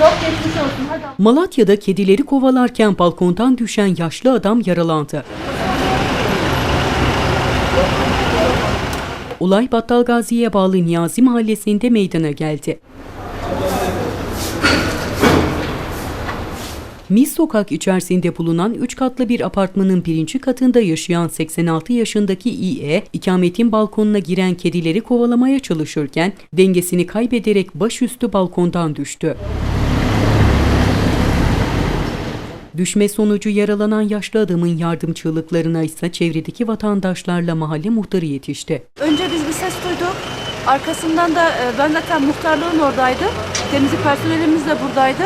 Çok geçmiş olsun. Hadi. Malatya'da kedileri kovalarken balkondan düşen yaşlı adam yaralandı. Olay Battalgazi'ye bağlı Niyazi Mahallesi'nde meydana geldi. Mis Sokak içerisinde bulunan 3 katlı bir apartmanın birinci katında yaşayan 86 yaşındaki İE, ikametin balkonuna giren kedileri kovalamaya çalışırken dengesini kaybederek başüstü balkondan düştü. Düşme sonucu yaralanan yaşlı adamın yardım çığlıklarına ise çevredeki vatandaşlarla mahalle muhtarı yetişti. Önce biz bir ses duyduk. Arkasından da e, ben zaten muhtarlığın oradaydı. Temizlik personelimiz de buradaydı.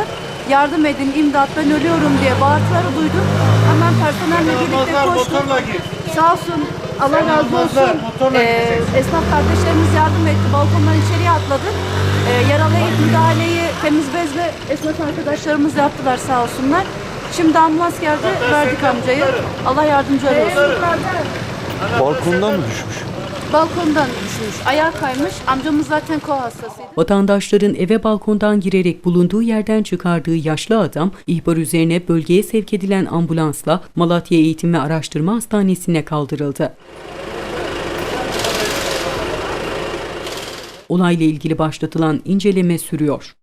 Yardım edin, imdat ben ölüyorum diye bağırtıları duydum. Hemen personelle birlikte koştuk. Sağ olsun, Allah razı olsun. Ee, esnaf kardeşlerimiz yardım etti. Balkondan içeriye atladık. Ee, yaralıya ilk müdahaleyi temiz bezle esnaf arkadaşlarımız yaptılar sağ olsunlar. Şimdi ambulans geldi, verdik amcayı. Allah yardımcıları olsun. Balkondan mı düşmüş? Balkondan düşmüş, ayağa kaymış. Amcamız zaten kol hastasıydı. Vatandaşların eve balkondan girerek bulunduğu yerden çıkardığı yaşlı adam ihbar üzerine bölgeye sevk edilen ambulansla Malatya Eğitim ve Araştırma Hastanesi'ne kaldırıldı. Olayla ilgili başlatılan inceleme sürüyor.